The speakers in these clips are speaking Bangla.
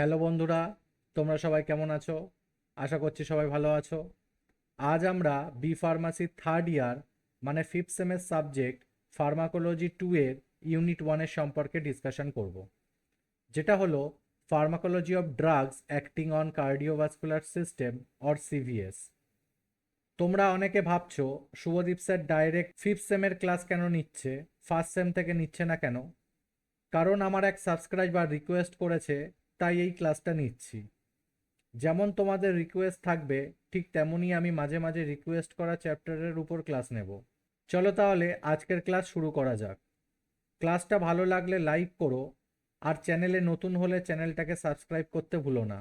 হ্যালো বন্ধুরা, তোমরা সবাই কেমন আছো? আশা করছি সবাই ভালো আছো। আজ আমরা বি ফার্মাসির থার্ড ইয়ার মানে ফিফথ সেমের সাবজেক্ট ফার্মাকোলজি টু এর ইউনিট ওয়ানের সম্পর্কে ডিসকাশন করব। যেটা হলো pharmacology of drugs acting on cardiovascular system or CVS তোমরা অনেকে ভাবছ, শুভদীপ স্যার ডাইরেক্ট ফিফথ সেমের ক্লাস কেন নিচ্ছে ফার্স্ট সেম থেকে নিচ্ছে না কেন? কারণ আমার এক সাবস্ক্রাইবার রিকোয়েস্ট করেছে তাই এই ক্লাসটা নিচ্ছি। যেমন তোমাদের রিকোয়েস্ট থাকবে, ঠিক তেমনই আমি মাঝে মাঝে রিকোয়েস্ট করা চ্যাপ্টারের উপর ক্লাস নেব। চলো তাহলে আজকের ক্লাস শুরু করা যাক। ক্লাসটা ভালো লাগলে লাইক করো, আর চ্যানেলে নতুন হলে চ্যানেলটাকে সাবস্ক্রাইব করতে ভুলো না।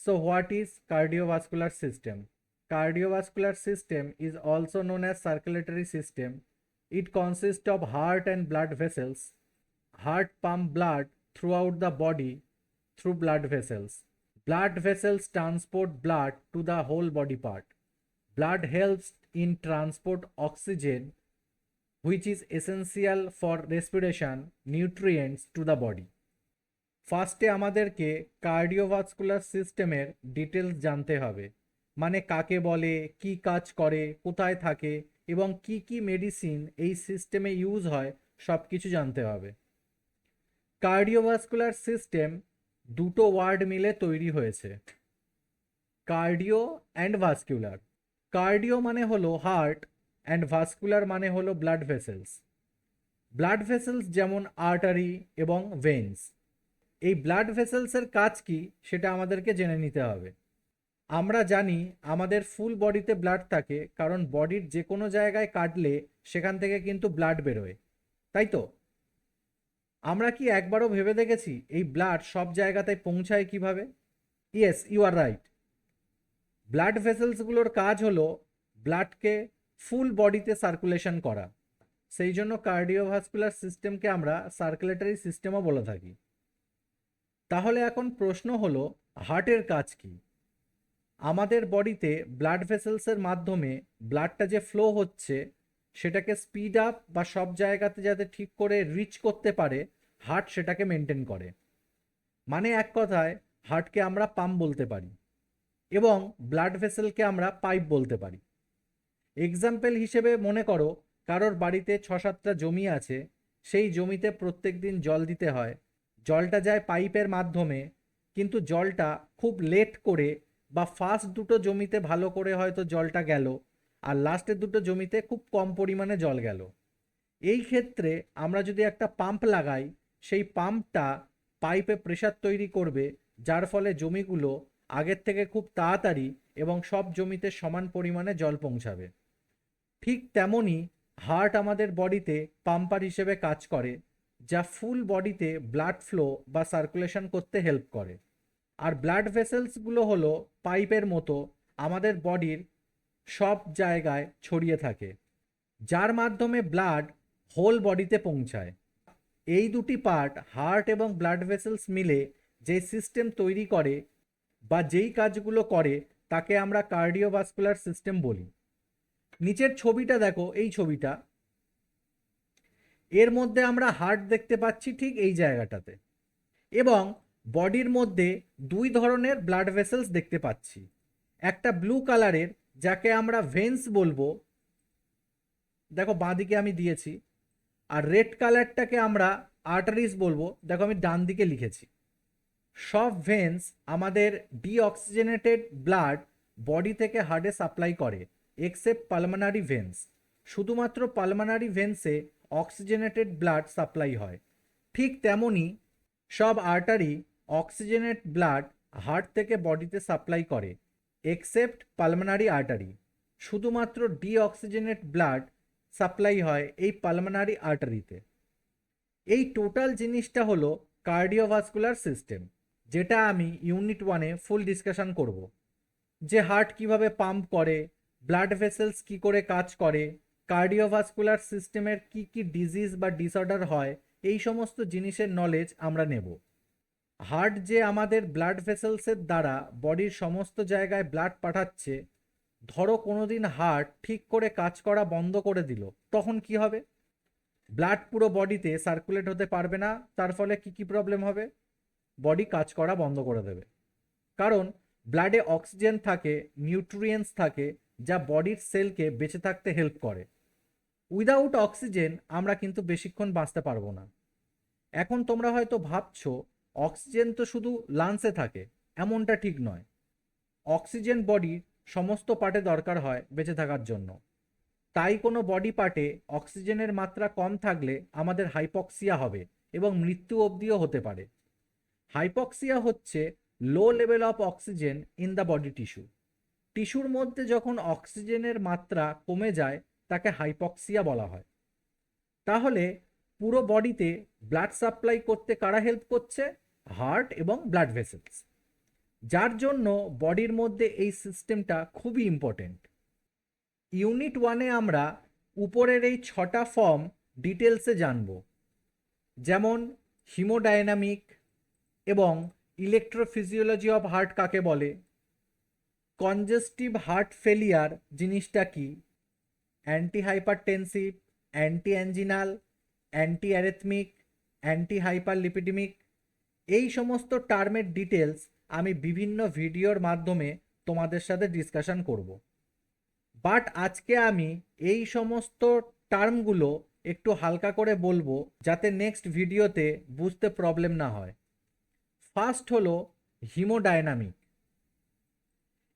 So what is cardiovascular system cardiovascular system is also known known as circulatory system. It consists of heart and blood vessels. Heart pump blood throughout the body through blood vessels. Blood vessels transport blood to the whole body part. Blood helps in transport oxygen which is essential for respiration nutrients to the body. ফার্স্টে আমাদেরকে কার্ডিওভাস্কুলার সিস্টেমের ডিটেলস জানতে হবে মানে কাকে বলে কি কাজ করে কোথায় থাকে এবং কি কি মেডিসিন এই সিস্টেমে ইউজ হয় সব কিছু জানতে হবে কার্ডিওভাস্কুলার সিস্টেম দুটো ওয়ার্ড মিলে তৈরি হয়েছে। কার্ডিও অ্যান্ড ভাস্কুলার কার্ডিও মানে হলো হার্ট অ্যান্ড ভাস্কুলার মানে হলো ব্লাড ভেসেলস। ব্লাড ভেসেলস যেমন আর্টারি এবং ভেন্স এই ব্লাড ভেসেলসের কাজ কি সেটা আমাদেরকে জেনে নিতে হবে। আমরা জানি আমাদের ফুল বডিতে ব্লাড থাকে, কারণ বডির যে কোনো জায়গায় কাটলে সেখান থেকে কিন্তু ব্লাড বেরোয়। তাই তো? আমরা কি একবারও ভেবে দেখেছি এই ব্লাড সব জায়গাতে পৌঁছায় কীভাবে? Yes you are right blood ভেসেলসগুলোর কাজ হলো ব্লাডকে ফুল বডিতে সার্কুলেশন করা। সেই জন্য কার্ডিওভাস্কুলার সিস্টেমকে আমরা সার্কুলেটরি সিস্টেমও বলে থাকি। তাহলে এখন প্রশ্ন হলো হার্টের কাজ কি? আমাদের বডিতে ব্লাড ভেসেলসের মাধ্যমে ব্লাডটা যে ফ্লো হচ্ছে, সেটাকে স্পিড আপ বা সব জায়গাতে যাতে ঠিক করে রিচ করতে পারে হার্ট সেটাকে মেনটেন করে। মানে এক কথায়, হার্টকে আমরা পাম্প বলতে পারি এবং ব্লাড ভেসেলকে আমরা পাইপ বলতে পারি। এক্সাম্পল হিসেবে মনে করো, কারোর বাড়িতে ছ সাতটা জমি আছে, সেই জমিতে প্রত্যেক দিন জল দিতে হয়। জলটা যায় পাইপের মাধ্যমে, কিন্তু জলটা খুব লেট করে বা ফার্স্ট দুটো জমিতে ভালো করে হয়তো জলটা গেল, আর লাস্টের দুটো জমিতে খুব কম পরিমাণে জল গেল। এই ক্ষেত্রে আমরা যদি একটা পাম্প লাগাই সেই পাম্পটা পাইপে প্রেশার তৈরি করবে, যার ফলে জমিগুলো আগের থেকে খুব তাড়াতাড়ি এবং সব জমিতে সমান পরিমাণে জল পৌঁছাবে। ঠিক তেমনই হার্ট আমাদের বডিতে পাম্পার হিসেবে কাজ করে, যা ফুল বডিতে ব্লাড ফ্লো বা সার্কুলেশন করতে হেল্প করে। আর ব্লাড ভেসেলসগুলো হলো পাইপের মতো আমাদের বডির সব জায়গায় ছড়িয়ে থাকে, যার মাধ্যমে ব্লাড হোল বডিতে পৌঁছায়। এই দুটি পার্ট হার্ট এবং ব্লাড ভেসেলস মিলে যে সিস্টেম তৈরি করে বা যেই কাজগুলো করে, তাকে আমরা কার্ডিওভাস্কুলার সিস্টেম বলি। নিচের ছবিটা দেখো, এই ছবিটা। এর মধ্যে আমরা হার্ট দেখতে পাচ্ছি ঠিক এই জায়গাটাতে। এবং বডির মধ্যে দুই ধরনের ব্লাড ভেসেলস দেখতে পাচ্ছি। একটা ব্লু কালারের যাকে আমরা ভেন্স বলব। দেখো বাঁদিকে আমি দিয়েছি। আর রেড কালারটাকে আমরা আর্টারিস বলব। দেখো আমি ডান দিকে লিখেছি। সব ভেন্স আমাদের ডিঅক্সিজেনেটেড ব্লাড বডি থেকে হার্টে সাপ্লাই করে এক্সেপ্ট পালমানারি ভেন্স শুধুমাত্র পালমানারি ভেন্সে অক্সিজেনেটেড ব্লাড সাপ্লাই হয়। ঠিক তেমনই সব আর্টারি অক্সিজেনেট ব্লাড হার্ট থেকে বডিতে সাপ্লাই করে এক্সেপ্ট পালমানারি আর্টারি শুধুমাত্র ডিঅক্সিজেনেট ব্লাড সাপ্লাই হয় এই পালমানারি আর্টারিতে এই টোটাল জিনিসটা হলো কার্ডিওভাস্কুলার সিস্টেম যেটা আমি ইউনিট ওয়ানে ফুল ডিসকাশন করব। যে হার্ট কীভাবে পাম্প করে ব্লাড ভেসেলস কি করে কাজ করে কার্ডিওভাস্কুলার সিস্টেমের কি কি ডিজিজ বা ডিসঅর্ডার হয়, এই সমস্ত জিনিসের নলেজ আমরা নেব। হার্ট যে আমাদের ব্লাড ভেসেলসের দ্বারা বডির সমস্ত জায়গায় ব্লাড পাঠাচ্ছে ধরো কোনোদিন হার্ট ঠিক করে কাজ করা বন্ধ করে দিল, তখন কি হবে? ব্লাড পুরো বডিতে সার্কুলেট হতে পারবে না, তার ফলে কি কি প্রবলেম হবে? বডি কাজ করা বন্ধ করে দেবে। কারণ ব্লাডে অক্সিজেন থাকে নিউট্রিয়েন্টস থাকে, যা বডির সেলকে বেঁচে থাকতে হেল্প করে। উইদাউট অক্সিজেন আমরা কিন্তু বেশিক্ষণ বাঁচতে পারব না। এখন তোমরা হয়তো ভাবছ অক্সিজেন তো শুধু লাংসে থাকে, এমনটা ঠিক নয়। অক্সিজেন বডির সমস্ত পার্টে দরকার হয় বেঁচে থাকার জন্য। তাই কোনো বডি পার্টে অক্সিজেনের মাত্রা কম থাকলে আমাদের হাইপক্সিয়া হবে এবং মৃত্যু অবধিও হতে পারে। হাইপক্সিয়া হচ্ছে low level of oxygen in the body tissue টিস্যুর মধ্যে যখন অক্সিজেনের মাত্রা কমে যায়, তাকে হাইপক্সিয়া বলা হয়। তাহলে পুরো বডিতে ব্লাড সাপ্লাই করতে কারা হেল্প করছে? হার্ট এবং ব্লাড ভেসেলস যার জন্য বডির মধ্যে এই সিস্টেমটা খুবই ইম্পর্টেন্ট ইউনিট ওয়ানে আমরা উপরের এই ছটা ফর্ম ডিটেলসে জানব, যেমন হিমোডায়নামিক এবং ইলেকট্রোফিজিওলজি অফ হার্ট কাকে বলে কনজেস্টিভ হার্ট ফেলিয়ার জিনিসটা কি anti hypertensive anti অ্যাঞ্জিনাল anti অ্যারেথমিক anti hyper লিপিডিমিক এই সমস্ত টার্মের ডিটেলস আমি বিভিন্ন ভিডিওর মাধ্যমে তোমাদের সাথে ডিসকাশন করব। বাট আজকে আমি এই সমস্ত টার্মগুলো একটু হালকা করে বলব যাতে নেক্সট ভিডিওতে বুঝতে প্রবলেম না হয়। ফার্স্ট হলো হিমোডায়নামিক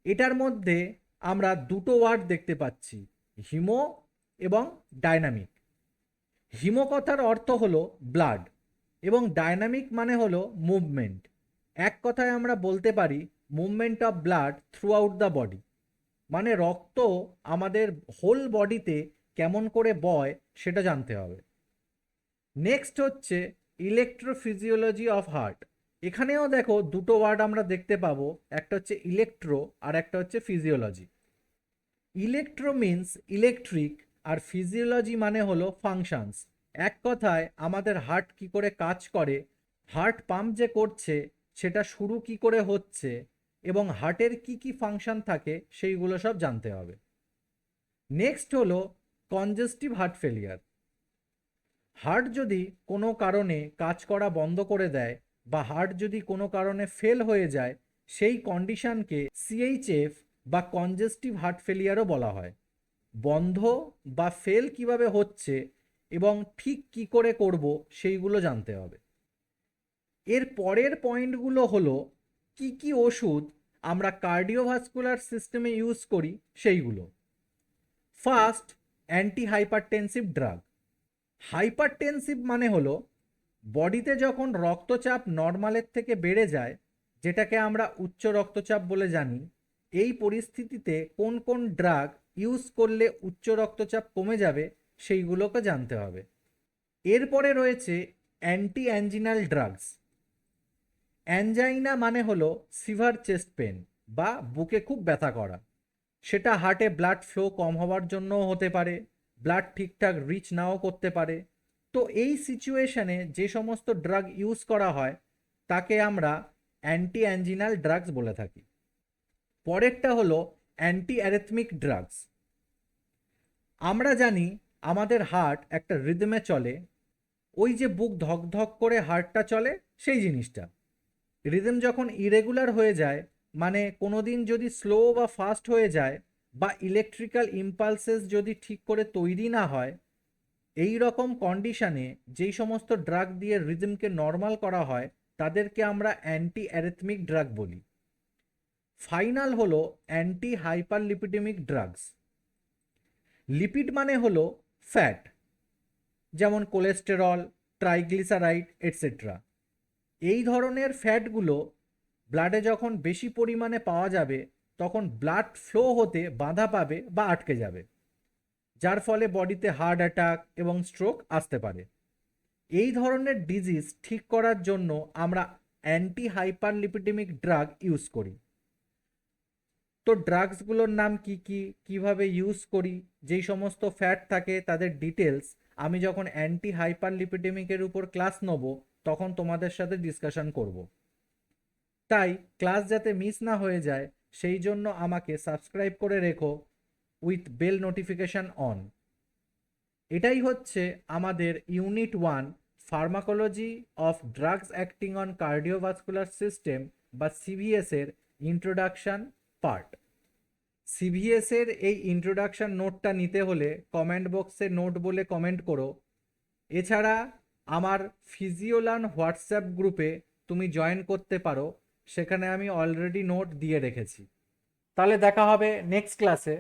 এটার মধ্যে আমরা দুটো ওয়ার্ড দেখতে পাচ্ছি হিমো এবং ডায়নামিক হিমো কথার অর্থ হলো ব্লাড এবং ডায়নামিক মানে হলো মুভমেন্ট এক কথায় আমরা বলতে পারি movement of blood throughout the body মানে রক্ত আমাদের হোল বডিতে কেমন করে বয় সেটা জানতে হবে। নেক্সট হচ্ছে ইলেকট্রোফিজিওলজি অফ হার্ট এখানেও দেখো দুটো ওয়ার্ড আমরা দেখতে পাবো, একটা হচ্ছে ইলেকট্রো আর একটা হচ্ছে ফিজিওলজি ইলেকট্রো মিন্স ইলেকট্রিক আর ফিজিওলজি মানে হলো ফাংশনস এক কথায় আমাদের হার্ট কি করে কাজ করে হার্ট পাম্প যে করছে সেটা শুরু কি করে হচ্ছে এবং হার্টের কি কি ফাংশন থাকে সেইগুলো সব জানতে হবে। নেক্সট হলো কনজেস্টিভ হার্ট ফেলিয়ার হার্ট যদি কোনো কারণে কাজ করা বন্ধ করে দেয় বা হার্ট যদি কোনো কারণে ফেল হয়ে যায়, সেই কন্ডিশনকে সিএইচএফ বা কনজেস্টিভ হার্ট ফেলিয়ারও বলা হয়। বন্ধ বা ফেল কীভাবে হচ্ছে এবং ঠিক কি করে করব সেইগুলো জানতে হবে। এর পরের পয়েন্টগুলো হলো, কি কি ওষুধ আমরা কার্ডিওভাস্কুলার সিস্টেমে ইউজ করি, সেইগুলো। First antihypertensive drug. হাইপারটেনসিভ মানে হলো, বডিতে যখন রক্তচাপ নর্মালের থেকে বেড়ে যায়, যেটাকে আমরা উচ্চ রক্তচাপ বলে জানি, এই পরিস্থিতিতে কোন কোন ড্রাগ ইউজ করলে উচ্চ রক্তচাপ কমে যাবে, সেইগুলোকে জানতে হবে। এরপরে রয়েছে অ্যান্টি অ্যাঞ্জিনাল ড্রাগস। অ্যাঞ্জাইনা মানে হলো সিভার চেস্ট পেন বা বুকে খুব ব্যথা করা। সেটা হার্টে ব্লাড ফ্লো কম হওয়ার জন্যও হতে পারে, ব্লাড ঠিকঠাক রিচ নাও করতে পারে। তো এই সিচুয়েশনে যে সমস্ত ড্রাগ ইউজ করা হয়, তাকে আমরা অ্যান্টি অ্যাঞ্জিনাল ড্রাগস বলে থাকি। পরেরটা হলো অ্যান্টি অ্যারেথমিক ড্রাগস। আমরা জানি আমাদের হার্ট একটা রিদমে চলে, ওই যে বুক ধক ধক করে হার্টটা চলে, সেই জিনিসটা। রিদম যখন ইরেগুলার হয়ে যায় মানে কোনো দিন যদি স্লো বা ফাস্ট হয়ে যায়, বা ইলেকট্রিক্যাল ইম্পালসেস যদি ঠিক করে তৈরি না হয়, এই রকম কন্ডিশনে যেই সমস্ত ড্রাগ দিয়ে রিদমকে নর্মাল করা হয়, তাদেরকে আমরা অ্যান্টি অ্যারেথমিক ড্রাগ বলি। ফাইনাল হলো অ্যান্টি হাইপার লিপিডেমিক ড্রাগস লিপিড মানে হলো ফ্যাট যেমন কোলেস্টেরল ট্রাইগ্লিসারাইড এটসেট্রা এই ধরনের ফ্যাটগুলো ব্লাডে যখন বেশি পরিমাণে পাওয়া যাবে, তখন ব্লাড ফ্লো হতে বাধা পাবে বা আটকে যাবে, যার ফলে বডিতে হার্ট অ্যাটাক এবং স্ট্রোক আসতে পারে। এই ধরনের ডিজিজ ঠিক করার জন্য আমরা অ্যান্টি হাইপার লিপিডেমিক ড্রাগ ইউজ করি। তো ড্রাগসগুলোর নাম কি কি, কীভাবে ইউজ করি, যেই সমস্ত ফ্যাট থাকে তাদের ডিটেলস আমি যখন অ্যান্টি হাইপার লিপিডেমিকের উপর ক্লাস নেব তখন তোমাদের সাথে ডিসকাশন করব। তাই ক্লাস যাতে মিস না হয়ে যায়, সেই জন্য আমাকে সাবস্ক্রাইব করে রেখো উইথ বেল নোটিফিকেশন অন এটাই হচ্ছে আমাদের unit one pharmacology of drugs acting on cardiovascular system বা সিভিএস এর ইন্ট্রোডাকশন পার্ট সিভিএস এর এই ইন্ট্রোডাকশন নোটটা নিতে হলে কমেন্ট বক্সে নোট বলে কমেন্ট করো। এছাড়া আমার ফিজিওলান হোয়াটসঅ্যাপ গ্রুপে তুমি জয়েন করতে পারো, সেখানে আমি অলরেডি নোট দিয়ে রেখেছি। তাহলে দেখা হবে নেক্সট ক্লাসে।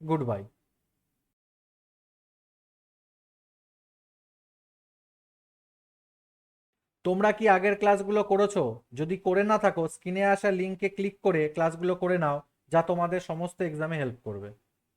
গুড বাই তোমরা কি আগের ক্লাসগুলো করেছ? যদি করে না থাকো, স্ক্রিনে আসা লিঙ্কে ক্লিক করে ক্লাসগুলো করে নাও, যা তোমাদের সমস্ত এক্সামে হেল্প করবে।